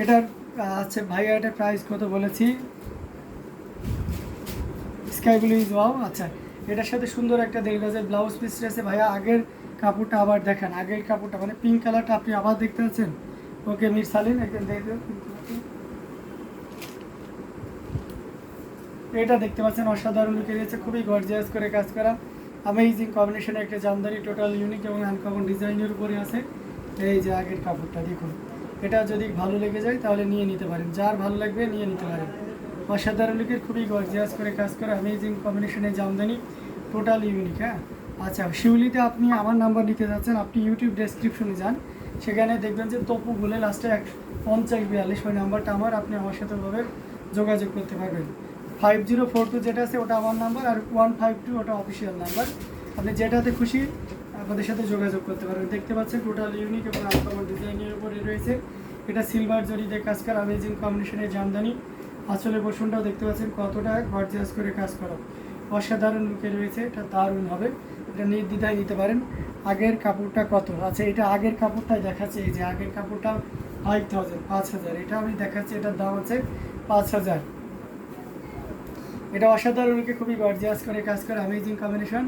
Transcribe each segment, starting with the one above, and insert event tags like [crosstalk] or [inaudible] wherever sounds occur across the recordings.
এটার আচ্ছা ভাইয়া এটার প্রাইস কত বলেছি? স্কাই ব্লু ইজ ওয়াও আচ্ছা। এটার সাথে সুন্দর একটা দেড় গজের ব্লাউজ পিস রয়েছে ভাইয়া। আগের কাপড়টা আবার দেখেন, আগের কাপড়টা মানে পিঙ্ক কালারটা আপনি আবার দেখতে পাচ্ছেন? ওকে মির সালিন একদম দেখে এটা দেখতে পাচ্ছেন, অসাধারণ লুকে রয়েছে, খুবই গর্জিয়াস করে কাজ করা। অ্যামেজিং কম্বিনেশনে একটা জামদানি টোটাল ইউনিক এবং আনকমন ডিজাইনের উপরে আছে। এই যে আগের কাপড়টা, দেখুন। এটা যদি ভালো লেগে যায়, তাহলে নিয়ে নিতে পারেন। যার ভালো লাগবে, নিয়ে নিতে পারেন। অসাধারণ লুকের খুবই গর্জিয়াস করে কাজ করে অ্যামেজিং কম্বিনেশনে জামদানি। টোটাল ইউনিক হ্যাঁ? আচ্ছা শিউলিতে আপনি আমার নাম্বার নিতে যাচ্ছেন, আপনি ইউটিউব ডেসক্রিপশনে যান। সেখানে দেখবেন যে তপু বলে লাস্টে এক পঞ্চাশ বিয়াল্লিশ ওই নাম্বারটা আমার, আপনি আমার সাথে ওভাবে যোগাযোগ করতে পারবেন। ফাইভ জিরো ফোর টু যেটা আছে, ওটা আমার নাম্বার আর ওয়ান ফাইভ টু ওটা অফিসিয়াল নাম্বার আপনি যেটাতে খুশি আমাদের সাথে যোগাযোগ করতে পারবেন দেখতে পাচ্ছেন টোটাল ইউনিক এবং আনকমন ডিজাইনের উপরে রয়েছে। এটা সিলভার জরিতে কাজ করা অ্যামেজিং কম্বিনেশনের জামদানি। আসলে পোর্শনটাও দেখতে পাচ্ছেন কতটা গর্জিয়াস করে কাজ করা। অসাধারণ লুকে রয়েছে, এটা দারুণ হবে। এটা নির্দ্বিধায় নিতে পারেন। আগের কাপড়টা কত? আচ্ছা এটা আগের কাপড়টাই দেখাচ্ছে, এই যে আগের কাপড়টা ফাইভ থাউজেন্ড পাঁচ হাজার। এটা আমি দেখাচ্ছি, এটার দাম হচ্ছে পাঁচ হাজার। এটা অসাধারণকে খুবই গর্জিয়াস করে কাজ করে অ্যামেজিং কম্বিনেশন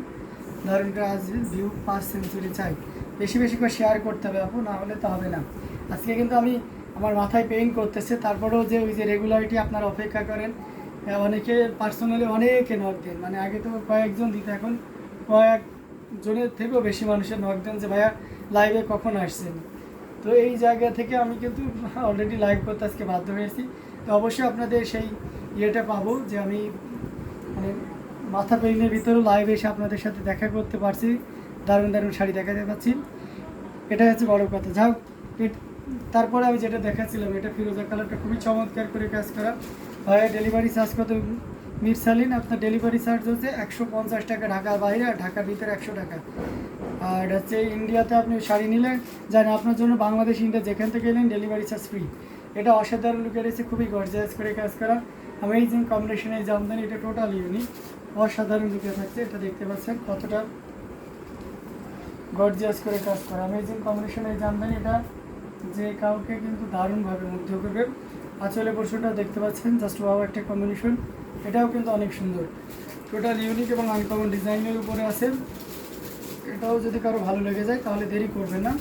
করে আজ ভিউ পাঁচ সেঞ্চুরি চাই। বেশি বেশি করে শেয়ার করতে হবে আপু না হলে তো হবে না। আজকে কিন্তু আমি আমার মাথায় পেইন করতেছে, তারপরেও যে ওই যে রেগুলারিটি আপনারা অপেক্ষা করেন অনেকে পার্সোনালি অনেকে নক দেন। মানে আগে তো কয়েকজন দিত, এখন কয়েকজনের থেকেও বেশি মানুষের নক দেন যে, ভাইয়া লাইভে কখন আসছেন? তো এই জায়গা থেকে আমি কিন্তু [laughs] অলরেডি লাইভ করতে আজকে বাধ্য হয়েছি। তো অবশ্যই আপনাদের সেই ইয়েটা পাবো যে আমি মানে মাথা পেইনের ভিতরেও লাইভ এসে আপনাদের সাথে দেখা করতে পারছি। দারুণ দারুণ শাড়ি দেখাতে পাচ্ছি। এটাই হচ্ছে বড় কথা। যাও তারপরে আমি যেটা দেখাচ্ছিলাম, এটা ফিরোজা কালারটা খুবই চমৎকার করে কাজ করা। হয় ডেলিভারি চার্জ কত? মিরসালিন আপনার ডেলিভারি চার্জ হচ্ছে একশো পঞ্চাশ টাকা ঢাকার বাইরে আর ঢাকার ভিতরে একশো টাকা। আর হচ্ছে ইন্ডিয়াতে আপনি শাড়ি নিলে, জানেন আপনার জন্য বাংলাদেশ, ইন্ডিয়া যেখান থেকে এলেন ডেলিভারি চার্জ ফ্রি এটা অসাধারণ লুকে রয়েছে খুবই গর্জিয়াস করে কাজ করা। অ্যামেজিং কম্বিনেশনের জামদানি, এটা টোটাল ইউনিক অসাধারণ লুকে থাকছে, এটা দেখতে পাচ্ছেন কতটা গর্জিয়াস করে কাজ করা। অ্যামেজিং কম্বিনেশনের জামদানি এটা, যে কাউকে কিন্তু দারুণভাবে মুগ্ধ করবে। আঁচলে পোর্শনটা দেখতে পাচ্ছেন জাস্ট ওয়াও একটা কম্বিনেশন এটাও কিন্তু অনেক সুন্দর। টোটাল ইউনিক এবং আনকমন ডিজাইনের উপরে আছে। এটাও যদি কারও ভালো লেগে যায়, তাহলে দেরি করবে না।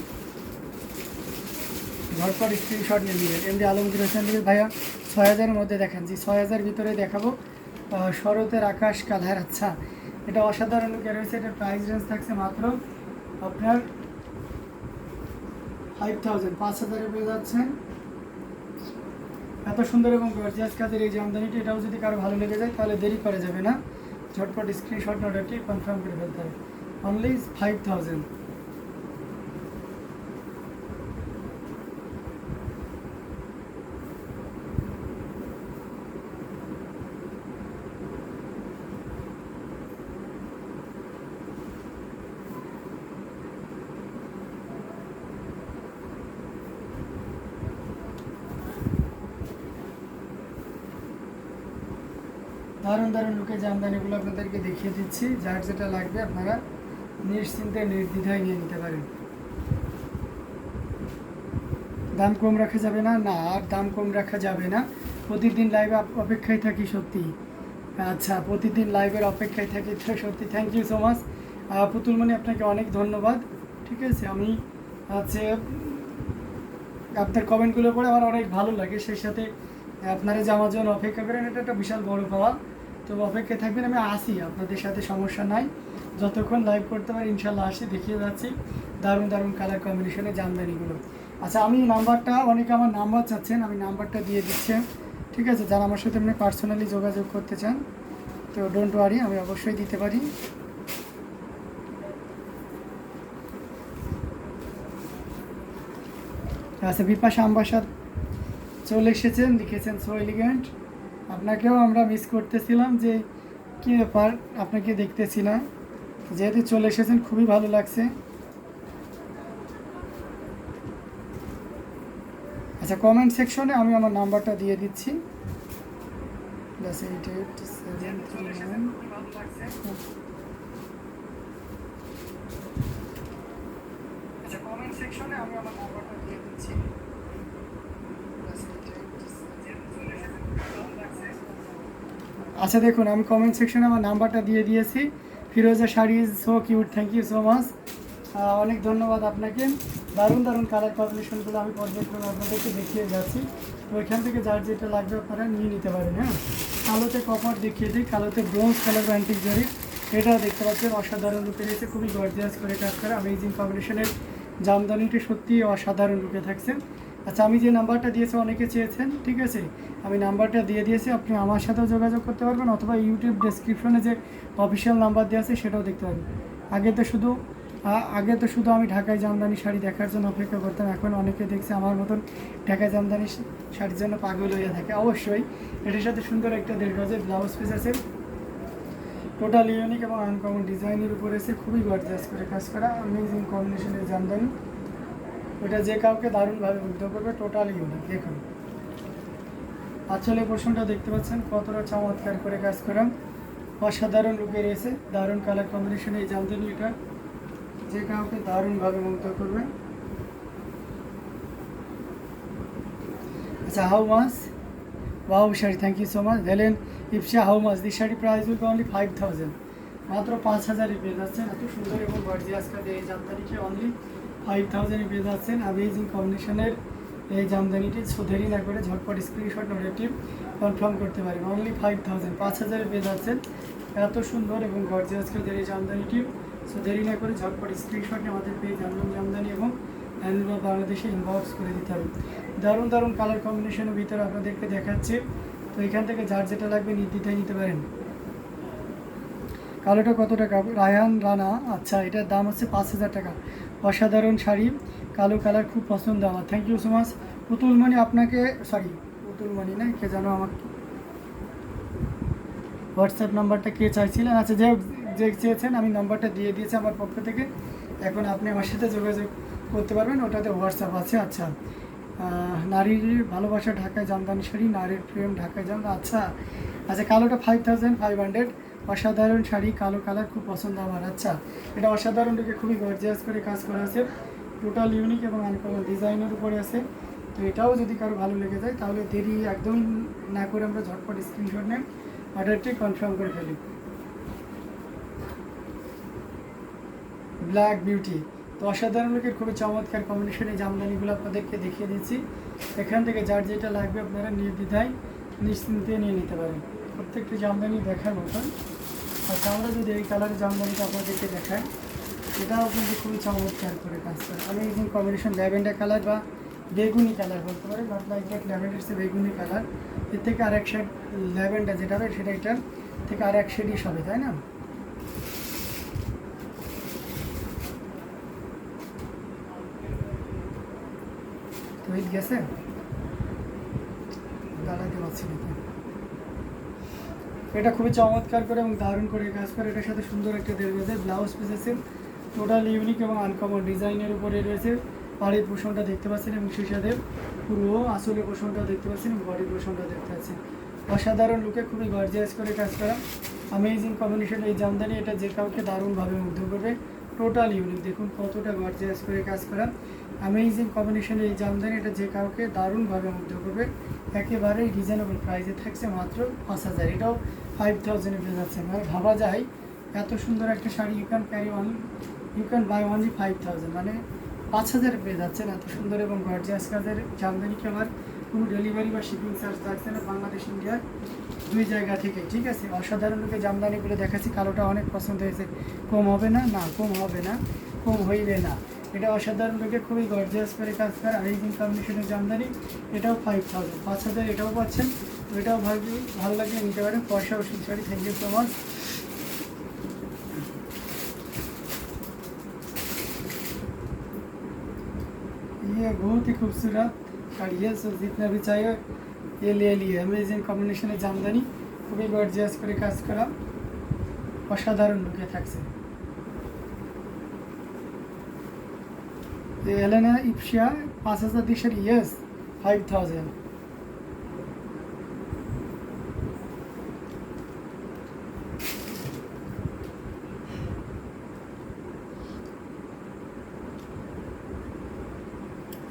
ঝটপট স্ক্রিনশট নিয়ে নেবেন। এমনি আলমগীর হোসেন ভাইয়া ছয় হাজারের মধ্যে দেখান। জি, ছয় হাজার ভিতরে দেখাবো। শরতের আকাশ কালার আচ্ছা এটা অসাধারণ রয়েছে এটার প্রাইস রেঞ্জ থাকছে মাত্র আপনার ফাইভ থাউজেন্ড পাঁচ হাজারে পেয়ে যাচ্ছেন। এত সুন্দর এবং গর্জিয়াস কাজের এই জামদানিটি এটাও যদি কারও ভালো লেগে যায়, তাহলে দেরি করা যাবে না। ঝটপট স্ক্রিনশট অর্ডারটি কনফার্ম করে ফেলতে হবে। অনলি ফাইভ থাউজেন্ড দারুণ লুকে জামদানিগুলো আপনাদেরকে দেখিয়ে দিচ্ছি। যার যেটা লাগবে আপনারা নিশ্চিন্তে, নির্দ্বিধায় নিয়ে নিতে পারেন। দাম কম রাখা যাবে না? না, আর দাম কম রাখা যাবে না। প্রতিদিন লাইভে অপেক্ষায় থাকি সত্যি। আচ্ছা প্রতিদিন লাইভের অপেক্ষায় থাকি সত্যি। থ্যাংক ইউ সো মাচ পুতুলমণি আপনাকে অনেক ধন্যবাদ। ঠিক আছে, আমি হচ্ছে আপনার কমেন্টগুলো পড়ে আমার অনেক ভালো লাগে। সেই সাথে আপনারা যে আমার জন্য অপেক্ষা করেন, এটা একটা বিশাল বড় পাওয়া। তো অপেক্ষায় থাকবেন, আমি আসি, আপনাদের সাথে সমস্যা নাই। যতক্ষণ লাইভ করতে পারি, ইনশাল্লাহ আসি, দেখিয়ে যাচ্ছি। দারুণ দারুণ কালার কম্বিনেশনে জামদানিগুলো। আচ্ছা আমি নাম্বারটা অনেকে আমার নাম্বার চাচ্ছেন, আমি নাম্বারটা দিয়ে দিচ্ছি। ঠিক আছে, যারা আমার সাথে আপনি পার্সোনালি যোগাযোগ করতে চান, তো ডোন্ট ওয়ারি আমি অবশ্যই দিতে পারি। আচ্ছা বিপাশা আম্বাসাদ চলে এসেছেন, লিখেছেন সো এলিগেন্ট আপনাকেও আমরা মিস করতেছিলাম যে কী ব্যাপার, আপনাকে দেখতেছি না যেহেতু চলে এসেছেন, খুবই ভালো লাগছে। আচ্ছা কমেন্ট সেকশনে আমি আমার নাম্বারটা দিয়ে দিচ্ছি। আচ্ছা আমি আমার নাম্বারটা দিয়ে দিচ্ছি Plus eight আচ্ছা দেখুন, আমি কমেন্ট সেকশনে আমার নাম্বারটা দিয়ে দিয়েছি। ফিরোজা sari is so cute thank you so much অনেক ধন্যবাদ আপনাকে। দারুণ দারুণ কালার কম্বিনেশনগুলো আমি পর্যায়ক্রমে আপনাদেরকে দেখিয়ে যাচ্ছি। তো ওইখান থেকে যার যেটা লাগবে আপনারা নিয়ে নিতে পারেন হ্যাঁ? কালোতে কপার দেখিয়ে দিই, কালোতে ব্রোঞ্জ কালার অ্যান্টিক জরি এটাও দেখতে পাচ্ছেন, অসাধারণ রূপে রয়েছে, খুবই গর্জিয়াস করে কাজ করা অ্যামেজিং কম্বিনেশনের জামদানিটি সত্যিই অসাধারণ রূপে থাকছে। আচ্ছা আমি যে নাম্বারটা দিয়েছি, অনেকে চেয়েছেন, ঠিক আছে? আমি নাম্বারটা দিয়ে দিয়েছি, আপনি আমার সাথেও যোগাযোগ করতে পারবেন, অথবা ইউটিউব ডেসক্রিপশনে যে অফিসিয়াল নাম্বার দেওয়া আছে, সেটাও দেখতে পারবেন। আগে তো শুধু আগে তো শুধু আমি ঢাকায় জামদানি শাড়ি দেখার জন্য অপেক্ষা করতাম, এখন অনেকে দেখছে আমার মতন ঢাকায় জামদানি শাড়ির জন্য পাগল হয়ে থাকে। অবশ্যই, এটার সাথে সুন্দর একটা দেড় গজের ব্লাউজ পিস আছে। টোটাল ইউনিক এবং আনকমন ডিজাইনের উপরে এসে খুবই গর্জাস করে কাজ করা অ্যামেজিং কম্বিনেশনের জামদানি। ওটা যে কাউকে দারুণভাবে মুগ্ধ করবে টোটাল ইউনিক দেখুন আঁচলের পোর্শনটা দেখতে পাচ্ছেন, কতটা চমৎকার করে কাজ করা অসাধারণ রূপে রয়েছে, দারুণ কালার কম্বিনেশন এই জামদানি এটা। যে কাউকে দারুণভাবে মুগ্ধ করবে। আচ্ছা how much wow sari thank you so much ভেলেন YPSA how much this sari price will only five thousand মাত্র পাঁচ হাজারে পেয়ে যাচ্ছেন। এত সুন্দর এবং গর্জিয়াস কাজে এই জামদানিটি অনলি ফাইভ থাউজেন্ডে পেয়ে যাচ্ছেন। অ্যামেজিং কম্বিনেশনের এই জামদানিটি। সো দেরি না করে ঝটপট স্ক্রিনশট নোটেটিভ কনফার্ম করতে পারেন অনলি ফাইভ থাউজেন্ড পাঁচ হাজারে পেয়ে যাচ্ছেন। এত সুন্দর এবং গর্জিয়াস কাজের এই জামদানিটি। সো দেরি না করে ঝটপট স্ক্রিনশটে আমাদের পেয়ে জানলাম জামদানি এবং হ্যান্ডলুম বাংলাদেশে ইনবক্স করে দিতে হবে। দারুণ দারুণ কালার কম্বিনেশনের ভিতরে আপনাদেরকে দেখাচ্ছি। তো, এখান থেকে যার যেটা লাগবে নির্দ্বিধায় নিতে পারেন। কালোটা কত টাকা রায়ান রানা। আচ্ছা এটার দাম হচ্ছে পাঁচ হাজার টাকা। অসাধারণ শাড়ি, কালো কালার খুব পছন্দ আমার। থ্যাংক ইউ সো মাচ পুতুলমণি আপনাকে সরি পুতুলমণি না, কে জানো আমার হোয়াটসঅ্যাপ নাম্বারটা কে চাইছিলেন? আচ্ছা যে যে চেয়েছেন, আমি নাম্বারটা দিয়ে দিয়েছি আমার পক্ষ থেকে। এখন আপনি আমার সাথে যোগাযোগ করতে পারবেন, ওটাতে হোয়াটসঅ্যাপ আছে। আচ্ছা নারীর ভালোবাসা ঢাকায় জামদানি শাড়ি, নারীর প্রেম ঢাকায় জাম আচ্ছা আচ্ছা কালোটা ফাইভ থাউজেন্ড ফাইভ হান্ড্রেড অসাধারণ শাড়ি, কালো কালার খুব পছন্দ আমার। আচ্ছা এটা অসাধারণ দিকে খুবই গর্জিয়াস করে কাজ করা আছে। টোটাল ইউনিক এবং আনকমন ডিজাইনের উপরে আছে। তো এটাও যদি কারও ভালো লেগে যায়, তাহলে দেরি একদম না করে আমরা ঝটপট স্ক্রিনশট নেন অর্ডারটি কনফার্ম করে ফেলি। ব্ল্যাক বিউটি তো অসাধারণ লোকের খুবই চমৎকার কম্বিনেশনে জামদানিগুলো আপনাদেরকে দেখিয়ে দিচ্ছি। এখান থেকে যার যেটা লাগবে আপনারা নির্দ্বিধায় নিশ্চিন্তে নিয়ে নিতে পারেন। প্রত্যেকটি জামদানি দেখার মতন। আচ্ছা আমরা যদি এই কালারের জামদানিটা আপনাদেরকে দেখাই, এটাও কিন্তু খুবই চমৎকার করে কাজ করে আমি এখন কম্বিনেশন ল্যাভেন্ডার কালার বা বেগুনি কালার বলতে পারি নট লাইক দ্যাট ল্যাভেন্ডার সে বেগুনি কালারের থেকে আর এক শেড ল্যাভেন্ডার যেটা হবে সেটা এটার থেকে আর এক শেডই হবে তাই না? তো ঈদ গেছে? দাঁড়াতে পারছি না। এটা খুবই চমৎকার করে এবং দারুণ করে কাজ করে। এটার সাথে সুন্দর একটা দেড় গেছে ব্লাউজ পিস আছে টোটাল ইউনিক এবং আনকমন ডিজাইনের উপরে রয়েছে। বাড়ির পোষণটা দেখতে পাচ্ছেন এবং সেই সাথে পুরো আসলে পোষণটা দেখতে পাচ্ছেন এবং বডি পোষণটা দেখতে পাচ্ছেন। অসাধারণ লুকে খুবই গর্জিয়াস করে কাজ করা। অ্যামেজিং কম্বিনেশন এই জামদানি এটা যে কাউকে দারুণভাবে মুগ্ধ করবে। টোটাল ইউনিক দেখুন কতটা গর্জিয়াস করে কাজ করা। অ্যামেজিং কম্বিনেশনের এই জামদানি এটা যে কাউকে দারুণভাবে মুগ্ধ করবে। একেবারেই রিজনেবল প্রাইসে থাকছে মাত্র পাঁচ হাজার। এটাও ফাইভ থাউজেন্ডে পেয়ে যাচ্ছে মানে ভাবা যায়, এত সুন্দর একটা sari you can carry on you can buy only five thousand মানে পাঁচ হাজার পেয়ে যাচ্ছেন এত সুন্দর এবং গর্জিয়াস কাজের জামদানিকে আমার কোনো ডেলিভারি বা শিপিং চার্জ লাগছে না বাংলাদেশ ইন্ডিয়ার দুই জায়গা থেকে, ঠিক আছে? অসাধারণ লোকে জামদানিগুলো দেখাচ্ছি, কালোটা অনেক পছন্দ হয়েছে। কম হবে না? না, কম হবে না। কম হইবে না। এটা অসাধারণ লোকে খুবই গর্জিয়াস করে কাজ করে, আর এই কম্বিনেশনের জামদানি, এটাও ফাইভ থাউজেন্ড পাঁচ হাজার এটাও পাচ্ছেন এটাও ভালো ভালো লাগলে নিতে পারেন পয়সা ওষুধ sari thank you so much ये बहुत ही खूबसूरत और ये सब जितना भी चाहिए ये ले लिए अमेजिंग কম্বিনেশনের জামদানি খুবই গর্জিয়াস করে কাজ করা অসাধারণ লুকে থাকছে এই এলেনা ইপসিয়া পাঁচ হাজার দিশের ইয়েস ফাইভ থাউজেন্ড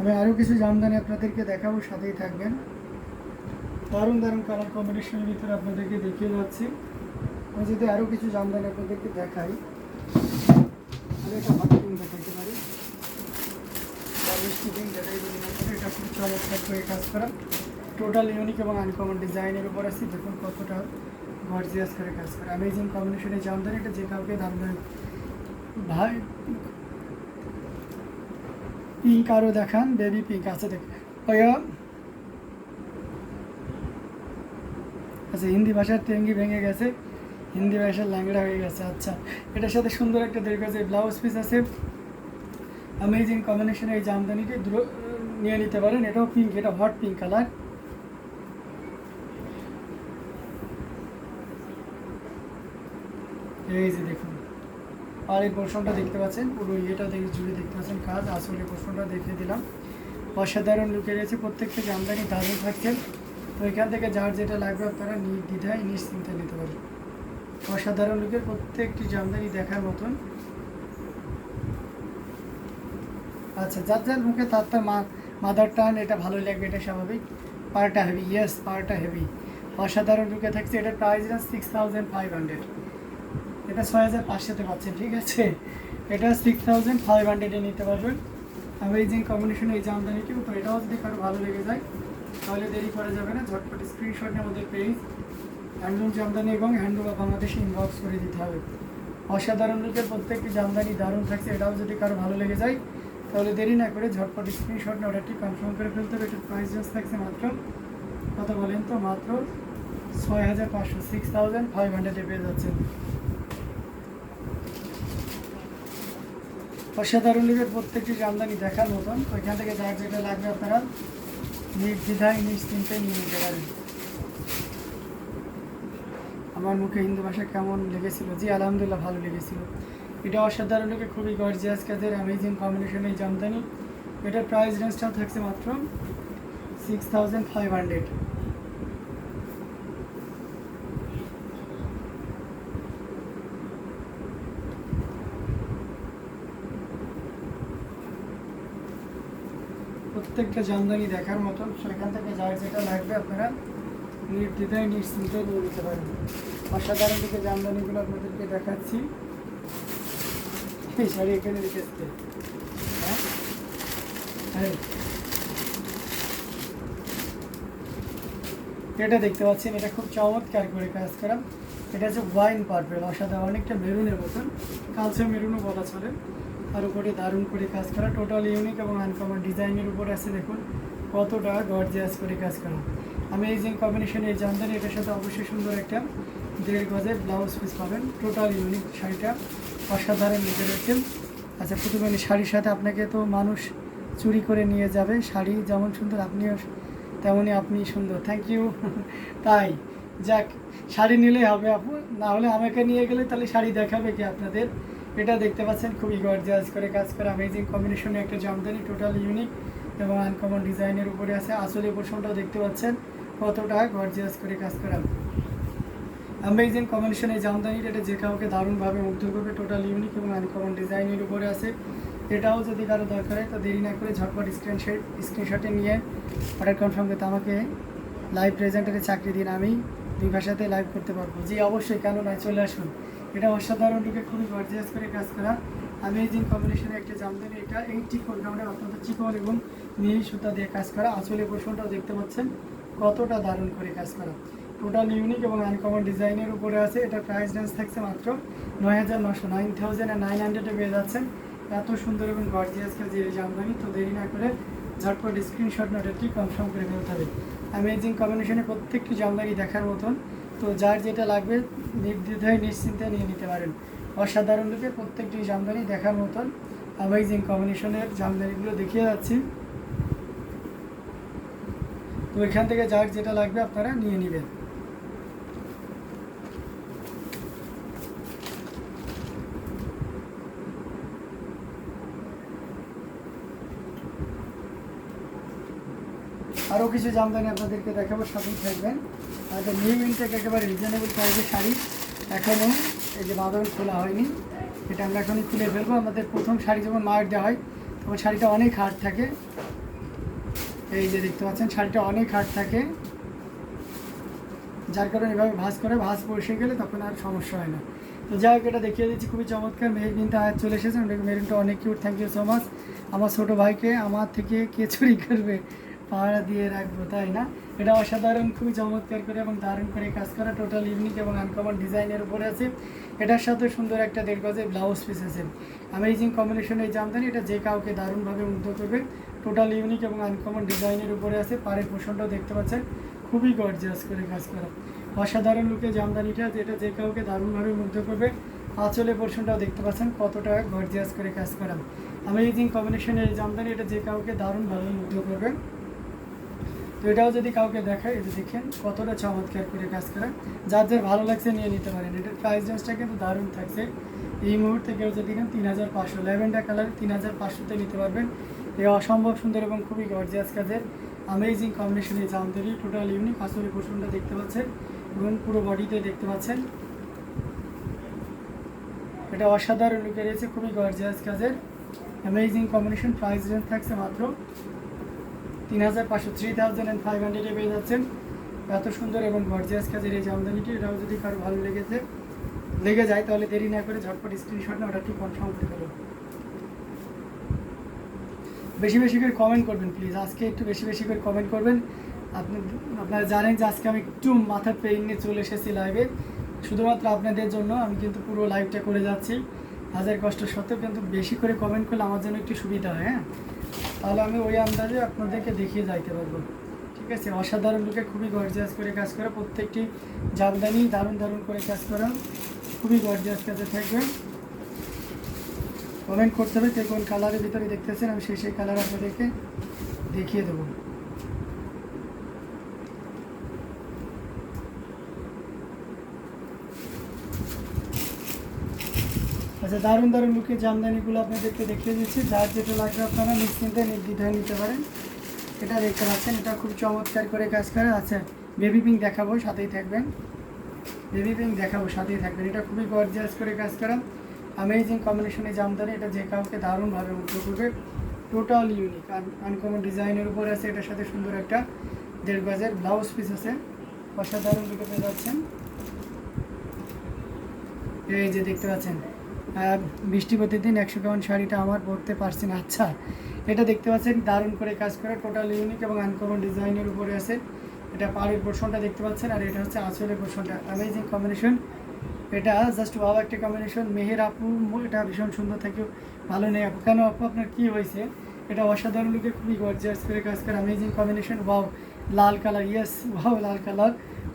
আমি আরও কিছু জামদানি আপনাদেরকে দেখাবো, সাথেই থাকবেন। দারুণ দারুণ কালার কম্বিনেশনের ভিতরে আপনাদেরকে দেখিয়ে যাচ্ছি। আমি যদি আরও কিছু জামদানি আপনাদেরকে দেখাই আমি একটা পিঙ্ক দেখাইতে পারি। এটা খুব চমৎকার করে কাজ করা। টোটাল ইউনিক এবং আনকমন ডিজাইনের উপর আছে। দেখুন কতটা গর্জিয়াস করে কাজ করা। অ্যামেজিং কম্বিনেশনের জামদানি, এটা যে কাউকে দাম ভাই পিঙ্ক আরও দেখান, বেবি পিঙ্ক আছে দেখ ভাইয়া আচ্ছা হিন্দি ভাষার তেঙ্গি ভেঙে গেছে, হিন্দি ভাষার ল্যাংড়া হয়ে গেছে আচ্ছা। এটার সাথে সুন্দর একটা দেড় গেছে ব্লাউজ পিস আছে। অ্যামেজিং কম্বিনেশনের এই জামদানিটি নিয়ে নিতে পারেন, এটাও পিঙ্ক এটা হট পিঙ্ক কালার এই যে দেখুন আর এই পোর্শনটা দেখতে পাচ্ছেন, পুরো ইয়েটা দেখে জুড়ে দেখতে পাচ্ছেন কাজ, আসলে পোর্শনটা দেখিয়ে দিলাম। অসাধারণ লুকে রয়েছে প্রত্যেকটা জামদানি দারুণ থাকছেন তো এখান থেকে যার যেটা লাগবে আপনারা নির্দ্বিধায়, নিশ্চিন্তে নিতে পারেন। অসাধারণ লুকের প্রত্যেকটি জামদানি দেখার মতন। আচ্ছা যার যার মুখে তার তার মাদার টান, এটা ভালো লাগবে, এটা স্বাভাবিক। পারটা হেভি ইয়েস পারটা হেভি অসাধারণ লুকে থাকছে, এটার price six thousand five hundred এটা ছয় হাজার পাঁচশোতে পাচ্ছেন, ঠিক আছে? এটা সিক্স থাউজেন্ড ফাইভ হান্ড্রেডে নিতে পারবেন। অ্যামেজিং কম্বিনেশন এই জামদানিটিও তো এটাও যদি কারও ভালো লেগে যায়, তাহলে দেরি করা যাবে না। ঝটপট স্ক্রিনশট আমাদের পেজ হ্যান্ডলুম জামদানি এবং হ্যান্ডলুম বাংলাদেশে ইনবক্স করে দিতে হবে। অসাধারণ লোকের প্রত্যেকটি জামদানি দারুণ থাকছে, এটাও যদি কারও ভালো লেগে যায়, তাহলে দেরি না করে ঝটপট স্ক্রিনশট নিয়ে অর্ডারটি কনফার্ম করে ফেলতে হবে। এটার প্রাইস জাস্ট থাকছে মাত্র কত বলেন তো, মাত্র ছয় হাজার পাঁচশো সিক্স থাউজেন্ড ফাইভ হান্ড্রেডে পেয়ে যাচ্ছেন। অসাধারণ লিগের প্রত্যেকটি জামদানি দেখার মতন। ওইখান থেকে যার যেটা লাগবে আপনারা নির্দ্বিধায় নিশ্চিন্তে নিয়ে নিতে পারেন। আমার মুখে হিন্দু ভাষা কেমন লেগেছিল? জি, আলহামদুলিল্লাহ ভালো লেগেছিল। এটা অসাধারণ খুবই গর্জিয়াস কাজের অ্যামেজিং কম্বিনেশন এই জামদানি। এটার প্রাইস রেঞ্জটাও থাকছে মাত্র সিক্স থাউজেন্ড ফাইভ হান্ড্রেড প্রত্যেকটা জামদানি দেখার মতন সেখান থেকে যার যেটা লাগবে আপনারা নির্দ্বিধায় নিশ্চিন্তে নিয়ে নিতে পারেন অসাধারণ দিকে জামদানিগুলো আপনাদেরকে দেখাচ্ছি। এই শাড়ি এখানে রেখেছে। হ্যাঁ। এটা দেখতে পাচ্ছেন, এটা খুব চমৎকার করে কাজ করা। এটা হচ্ছে ওয়াইন পার্পেল, অসাধারণ, অনেকটা মেরুনের মতন। কালচে মেরুনও বলা চলে। আর উপরে দারুণ করে কাজ করা। টোটাল ইউনিক এবং আনকমন ডিজাইনের উপর আছে দেখুন, কতটা গর্জিয়াস করে কাজ করা। আমি এই যে কম্বিনেশন এই জামদানি, এটার সাথে অবশ্যই সুন্দর একটা দেড় গজের ব্লাউজ পিস পাবেন। টোটাল ইউনিক শাড়িটা অসাধারণ লিখে রয়েছেন আচ্ছা প্রথমে শাড়ির সাথে আপনাকে তো মানুষ চুরি করে নিয়ে যাবে। শাড়ি যেমন সুন্দর, আপনিও তেমনই আপনি সুন্দর। থ্যাংক ইউ [laughs] তাই, যাক, শাড়ি নিলেই হবে আপু। না হলে আমাকে নিয়ে গেলে তাহলে শাড়ি দেখাবে কি আপনাদের? এটা দেখতে পাচ্ছেন, খুবই গর্জিয়াস করে কাজ করা অ্যামেজিং কম্বিনেশনে একটা জামদানি টোটাল ইউনিক এবং আনকমন ডিজাইনের উপরে আছে। আসলে পোর্শনটাও দেখতে পাচ্ছেন, কতটা গর্জিয়াস করে কাজ করা। অ্যামেজিং কম্বিনেশন এই জামদানিটা এটা যে কাউকে দারুণভাবে মুগ্ধ করবে টোটাল ইউনিক এবং আনকমন ডিজাইনের উপরে আছে। এটাও যদি কারও দরকার হয়, তো দেরি না করে ঝটপট স্ক্রিনশট স্ক্রিনশটে নিয়ে অর্ডার কনফার্ম করতে আমাকে লাইভ প্রেজেন্টারে চাকরি দিন, আমি দুই ভাষাতে লাইভ করতে পারব। জি, অবশ্যই, কেন নয় চলে আসুন। এটা অসাধারণ রূপে খুবই গর্জিয়াস করে কাজ করা। অ্যামেজিং কম্বিনেশনের একটা জামদানি এটা এইটটি ফোর গ্রাউন্ডের অত্যন্ত চিকন এবং মিহি সুতা দিয়ে কাজ করা। আসলে পোষণটাও দেখতে পাচ্ছেন, কতটা দারুণ করে কাজ করা। টোটাল ইউনিক এবং আনকমন ডিজাইনের উপরে আছে। এটা প্রাইস রেঞ্জ থাকছে মাত্র নয় হাজার নশো নাইন থাউজেন্ড নাইন হান্ড্রেডে পেয়ে যাচ্ছেন। এত সুন্দর এবং গর্জিয়াস কাজে এই জামদানি, তো দেরি না করে ঝটপট স্ক্রিনশট নোটেরটি কনফার্ম করে ফেলতে হবে। অ্যামেজিং কম্বিনেশনে প্রত্যেকটি জামদানি দেখার মতন। তো যার যেটা লাগবে, নির্দ্বিধায়, নিশ্চিন্তে নিয়ে নিতে পারেন। অসাধারণ রূপে প্রত্যেকটি জামদানি দেখার মতন অ্যামেজিং কম্বিনেশনের জামদানিগুলো দেখিয়ে যাচ্ছি। তো এখান থেকে যার যেটা লাগবে আপনারা নিয়ে নেবেন। আরও কিছু জামদানি আপনাদেরকে দেখাবো সাথেই থাকবেন। আর নিউ ইনটেক একেবারে রিজনেবল প্রাইসের শাড়ি। এখনও এই যে বাঁধন খোলা হয়নি, এটা আমরা এখনই খুলে ফেলব। আমাদের প্রথম শাড়ি যখন মার্ক দেওয়া হয়, তখন শাড়িটা অনেক হার্ড থাকে। এই যে দেখতে পাচ্ছেন, শাড়িটা অনেক হার্ড থাকে। যার কারণে এভাবে ভাঁজ করে, ভাঁজ বসে গেলে তখন আর সমস্যা হয় না। তো যাই হোক, এটা দেখিয়ে দিচ্ছি। খুবই চমৎকার মেহের বিনটা আয়াত চলে এসেছে। মেরুনটা অনেক cute thank you so much আমার ছোটো ভাইকে, আমার থেকে কে চুরি করবে? পাহারা দিয়ে রাখব, তাই না? এটা অসাধারণ, খুবই চমৎকার করে এবং দারুণ করে কাজ করা টোটাল ইউনিক এবং আনকমন ডিজাইনের উপরে আছে। এটার সাথে সুন্দর একটা দেড় গজের ব্লাউজ পিস আছে। অ্যামেজিং কম্বিনেশন এই জামদানি, এটা যে কাউকে দারুণভাবে মুগ্ধ করবে। টোটাল ইউনিক এবং আনকমন ডিজাইনের উপরে আছে। পাড়ের পোষণটাও দেখতে পাচ্ছেন। খুবই গর্জিয়াস করে কাজ করা। অসাধারণ লুকে জামদানিটা, যেটা যে কাউকে দারুণভাবে মুগ্ধ করবে। আঁচলে পোর্শনটাও দেখতে পাচ্ছেন, কতটা গর্জিয়াস করে কাজ করা। অ্যামেজিং কম্বিনেশনের জামদানি, এটা যে কাউকে দারুণভাবে মুগ্ধ করবে। তো এটাও যদি কাউকে দেখায় এটা দেখেন কতটা চমৎকার করে কাজ করা, যার যার ভালো লাগছে নিয়ে নিতে পারেন। এটার প্রাইস রেঞ্জটা কিন্তু দারুণ থাকছে। এই মুহূর্তে কেউ যদি নেন তিন হাজার পাঁচশো, ল্যাভেন্ডার কালার তিন হাজার পাঁচশোতে নিতে পারবেন। এই অসম্ভব সুন্দর এবং খুবই গর্জিয়াস কাজের আমেজিং কম্বিনেশন এই জামদানি টোটাল ইউনিক আসলে পোষণটা দেখতে পাচ্ছেন এবং পুরো বডিতে দেখতে পাচ্ছেন। এটা অসাধারণ লুকে রয়েছে, খুবই গর্জিয়াস কাজের। অ্যামেজিং কম্বিনেশন প্রাইস রেঞ্জ থাকছে মাত্র তিন হাজার পাঁচশো থ্রি থাউজেন্ড ফাইভ হান্ড্রেডে পেয়ে যাচ্ছেন। এত সুন্দর এবং গর্জিয়াস কাজের এই জামদানিটি এটাও যদি কারও ভালো লেগেছে, লেগে যায়, তাহলে দেরি না করে ঝটপট স্ক্রিনশট না একটু কনফার্ম করে দেবো বেশি বেশি করে কমেন্ট করবেন প্লিজ আজকে একটু বেশি বেশি করে কমেন্ট করবেন। আপনি, আপনারা জানেন যে আজকে আমি একটু মাথার পেইন নিয়ে চলে এসেছি লাইভে শুধুমাত্র আপনাদের জন্য আমি কিন্তু পুরো লাইভটা করে যাচ্ছি। হাজার কষ্ট সত্ত্বেও কিন্তু বেশি করে কমেন্ট করলে আমার জন্য একটু সুবিধা হয় হ্যাঁ? তাহলে আমি ওই আন্দাজে আপনাদেরকে দেখিয়ে যাইতে পারব। ঠিক আছে? অসাধারণ লোকে খুবই গর্জিয়াস করে কাজ করা। প্রত্যেকটি জামদানি দারুণ দারুণ করে কাজ করা। খুবই গর্জিয়াস কাজে থাকবে। কমেন্ট করতে হবে, কে কোন কালারের ভিতরে দেখতেছেন, আমি সেই সেই কালার আপনাদেরকে দেখিয়ে দেবো। আচ্ছা দারুণ দারুণ লুকের জামদানিগুলো আপনাদেরকে দেখিয়ে দিচ্ছি। যার যেটা লাগবে আপনারা নিশ্চিন্তে, নির্দ্বিধায় নিতে পারেন। এটা দেখতে পাচ্ছেন, এটা খুব চমৎকার করে কাজ করে। আচ্ছা বেবি পিঙ্ক দেখাবো, সাথেই থাকবেন। বেবি পিঙ্ক দেখাবো, সাথেই থাকবেন। এটা খুবই গর্জিয়াস করে কাজ করা। অ্যামেজিং কম্বিনেশনে জামদানি। এটা যে কাউকে দারুণভাবে মুগ্ধ করবে। টোটাল ইউনিক আনকমন ডিজাইনের উপরে আছে। এটার সাথে সুন্দর একটা দেড় গজের ব্লাউজ পিস আছে। অসাধারণ দিকে পেয়ে যাচ্ছেন। এই যে দেখতে পাচ্ছেন। বৃষ্টিপতির দিন একশো কাউন শাড়িটা আমার পরতে পারছি না। আচ্ছা এটা দেখতে পাচ্ছেন, দারুণ করে কাজ করে টোটাল ইউনিক এবং আনকমন ডিজাইনের উপরে আছে। এটা পাড়ের পোর্শনটা দেখতে পাচ্ছেন, আর এটা হচ্ছে আঁচলের পোর্শনটা। অ্যামেজিং কম্বিনেশন এটা জাস্ট ভালো একটা কম্বিনেশন মেহের আপু এটা ভীষণ সুন্দর থাকে ভালো নেই আপু। কেন আপু, আপনার কী হয়েছে? এটা অসাধারণ লুকে খুবই গর্জিয়াস করে কাজ করে অ্যামেজিং কম্বিনেশন ওয়াও লাল কালার ইয়েস ওয়াও লাল কালার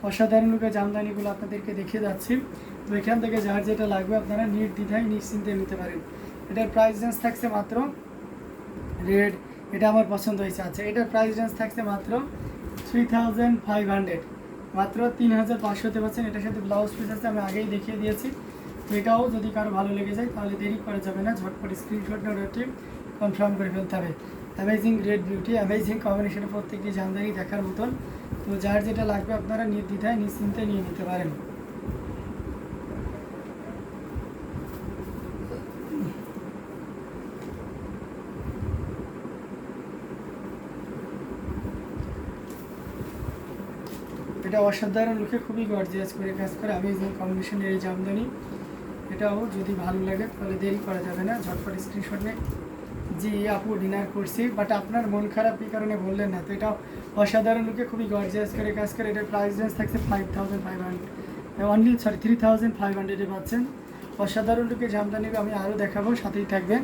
অসাধারণ লুকে জামদানিগুলো আপনাদেরকে দেখিয়ে যাচ্ছি। তো এখান থেকে যার যেটা লাগবে আপনারা নির্দ্বিধায় নিশ্চিন্তে নিতে পারেন। এটার প্রাইস রেঞ্জ থাকছে মাত্র রেড, এটা আমার পছন্দ হয়েছে। আচ্ছা এটার প্রাইস রেঞ্জ থাকছে মাত্র থ্রি থাউজেন্ড ফাইভ হান্ড্রেড মাত্র তিন হাজার পাঁচশোতে পাচ্ছেন। এটার সাথে ব্লাউজ পিস আছে, আমি আগেই দেখিয়ে দিয়েছি। এটাও যদি কারও ভালো লেগে যায়, তাহলে দেরি করা যাবে না। ঝটপট স্ক্রিনশট নোটটি কনফার্ম করে ফেলতে হবে। অ্যামেজিং রেড বিউটি অ্যামেজিং কম্বিনেশনে প্রত্যেকটি জামদানি দেখার মতন। তো যার যেটা লাগবে আপনারা নির্দ্বিধায় নিশ্চিন্তে নিয়ে নিতে পারেন। এটা অসাধারণ লুকে খুবই গর্জিয়াস করে কাজ করে অ্যামেজিং কম্বিনেশনের এই জামদানি। এটাও যদি ভালো লাগে তাহলে দেরি করা যাবে না, ঝটপট স্ক্রিনশট নিয়ে জি আপু ডিনার করছি বাট আপনার মন খারাপ কী কারণে বললেন না। তো এটা অসাধারণ লুকে খুবই গর্জিয়াস করে কাজ করে, এটার প্রাইস রেঞ্জ থাকছে five thousand five hundred only sorry three thousand five হান্ড্রেডে পাচ্ছেন। অসাধারণ লুকে জামদানি আমি আরও দেখাবো, সাথেই থাকবেন।